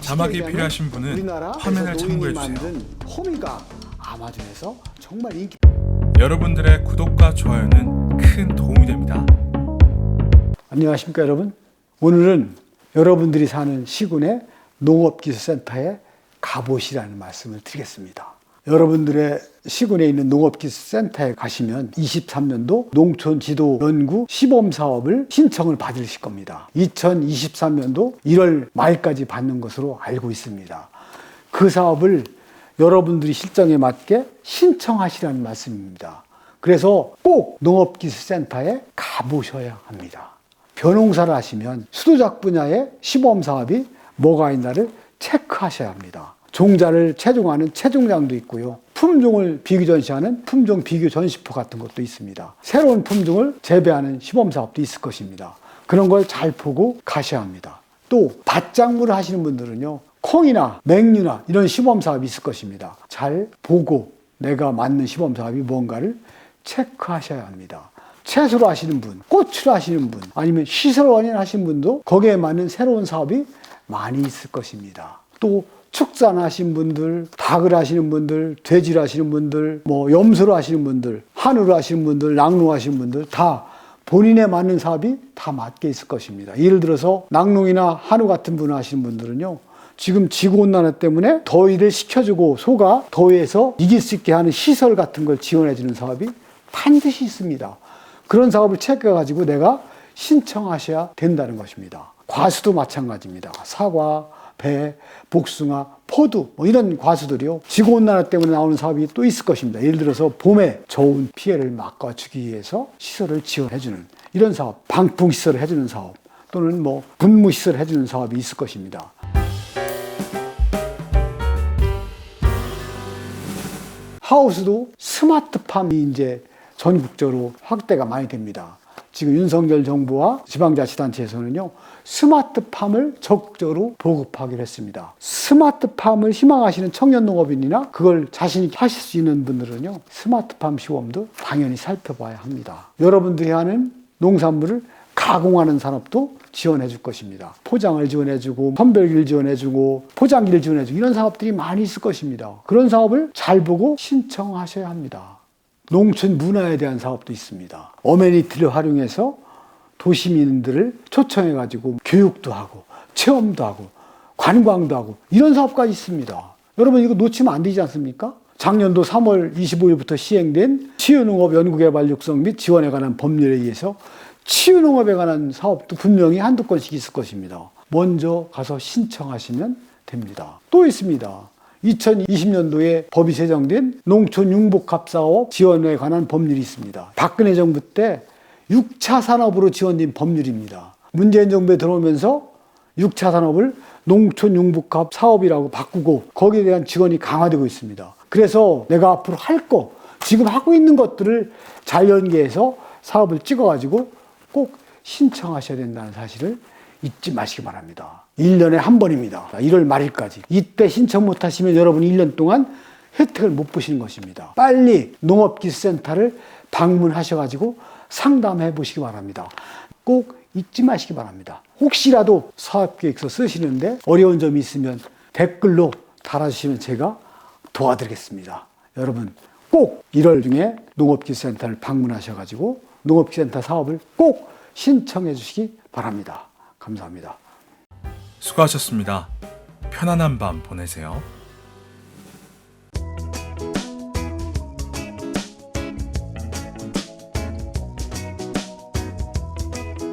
자막이 필요하신 분은 화면을 참고해 주세요. 호미가 아마존에서 정말 인기. 여러분들의 구독과 좋아요는 큰 도움이 됩니다. 안녕하십니까 여러분. 오늘은 여러분들이 사는 시군의 농업기술센터에 가보시라는 말씀을 드리겠습니다. 여러분들의 시군에 있는 농업기술센터에 가시면 23년도 농촌지도연구 시범사업을 신청을 받으실 겁니다. 2023년도 1월 말까지 받는 것으로 알고 있습니다. 그 사업을 여러분들이 실정에 맞게 신청하시라는 말씀입니다. 그래서 꼭 농업기술센터에 가보셔야 합니다. 벼농사를 하시면 수도작 분야의 시범 사업이 뭐가 있나를 체크하셔야 합니다. 종자를 체종하는 체종장도 있고요. 품종을 비교 전시하는 품종 비교 전시포 같은 것도 있습니다. 새로운 품종을 재배하는 시범 사업도 있을 것입니다. 그런 걸 잘 보고 가셔야 합니다. 또 밭작물을 하시는 분들은요. 콩이나 맹류나 이런 시범 사업이 있을 것입니다. 잘 보고 내가 맞는 시범 사업이 뭔가를 체크하셔야 합니다. 채소로 하시는 분, 꽃으로 하시는 분, 아니면 시설 원인 하시는 분도 거기에 맞는 새로운 사업이 많이 있을 것입니다. 또 축산 하신 분들, 닭을 하시는 분들, 돼지를 하시는 분들, 뭐 염소로 하시는 분들, 한우로 하시는 분들, 낙농 하시는 분들 다 본인에 맞는 사업이 다 맞게 있을 것입니다. 예를 들어서 낙농이나 한우 같은 분을 하시는 분들은요. 지금 지구온난화 때문에 더위를 식혀주고 소가 더위에서 이길 수 있게 하는 시설 같은 걸 지원해주는 사업이 반드시 있습니다. 그런 사업을 체크해가지고 내가 신청하셔야 된다는 것입니다. 과수도 마찬가지입니다. 사과, 배, 복숭아, 포도 뭐 이런 과수들이요. 지구온난화 때문에 나오는 사업이 또 있을 것입니다. 예를 들어서 봄에 좋은 피해를 막아주기 위해서 시설을 지원해주는 이런 사업, 방풍 시설을 해주는 사업 또는 뭐 분무 시설을 해주는 사업이 있을 것입니다. 하우스도 스마트팜이 이제 전국적으로 확대가 많이 됩니다. 지금 윤석열 정부와 지방자치단체에서는요, 스마트팜을 적극적으로 보급하기로 했습니다. 스마트팜을 희망하시는 청년 농업인이나 그걸 자신있게 하실 수 있는 분들은요, 스마트팜 시범도 당연히 살펴봐야 합니다. 여러분들이 하는 농산물을 가공하는 산업도 지원해 줄 것입니다. 포장을 지원해 주고, 선별기를 지원해 주고, 포장기를 지원해 주고, 이런 사업들이 많이 있을 것입니다. 그런 사업을 잘 보고 신청하셔야 합니다. 농촌 문화에 대한 사업도 있습니다. 어메니티를 활용해서 도시민들을 초청해 가지고 교육도 하고 체험도 하고 관광도 하고 이런 사업까지 있습니다. 여러분 이거 놓치면 안 되지 않습니까? 작년도 3월 25일부터 시행된 치유농업 연구개발 육성 및 지원에 관한 법률에 의해서 치유농업에 관한 사업도 분명히 한두 건씩 있을 것입니다. 먼저 가서 신청하시면 됩니다. 또 있습니다. 2020년도에 법이 제정된 농촌 융복합 사업 지원에 관한 법률이 있습니다. 박근혜 정부 때 6차 산업으로 지원된 법률입니다. 문재인 정부에 들어오면서 6차 산업을 농촌 융복합 사업이라고 바꾸고 거기에 대한 지원이 강화되고 있습니다. 그래서 내가 앞으로 할 거, 지금 하고 있는 것들을 잘 연계해서 사업을 찍어가지고 꼭 신청하셔야 된다는 사실을 잊지 마시기 바랍니다. 1년에 한 번입니다. 1월 말일까지. 이때 신청 못 하시면 여러분 1년 동안 혜택을 못 보시는 것입니다. 빨리 농업기술센터를 방문하셔가지고 상담해 보시기 바랍니다. 꼭 잊지 마시기 바랍니다. 혹시라도 사업계획서 쓰시는데 어려운 점이 있으면 댓글로 달아주시면 제가 도와드리겠습니다. 여러분 꼭 1월 중에 농업기술센터를 방문하셔가지고 농업기술센터 사업을 꼭 신청해 주시기 바랍니다. 감사합니다. 수고하셨습니다. 편안한 밤 보내세요.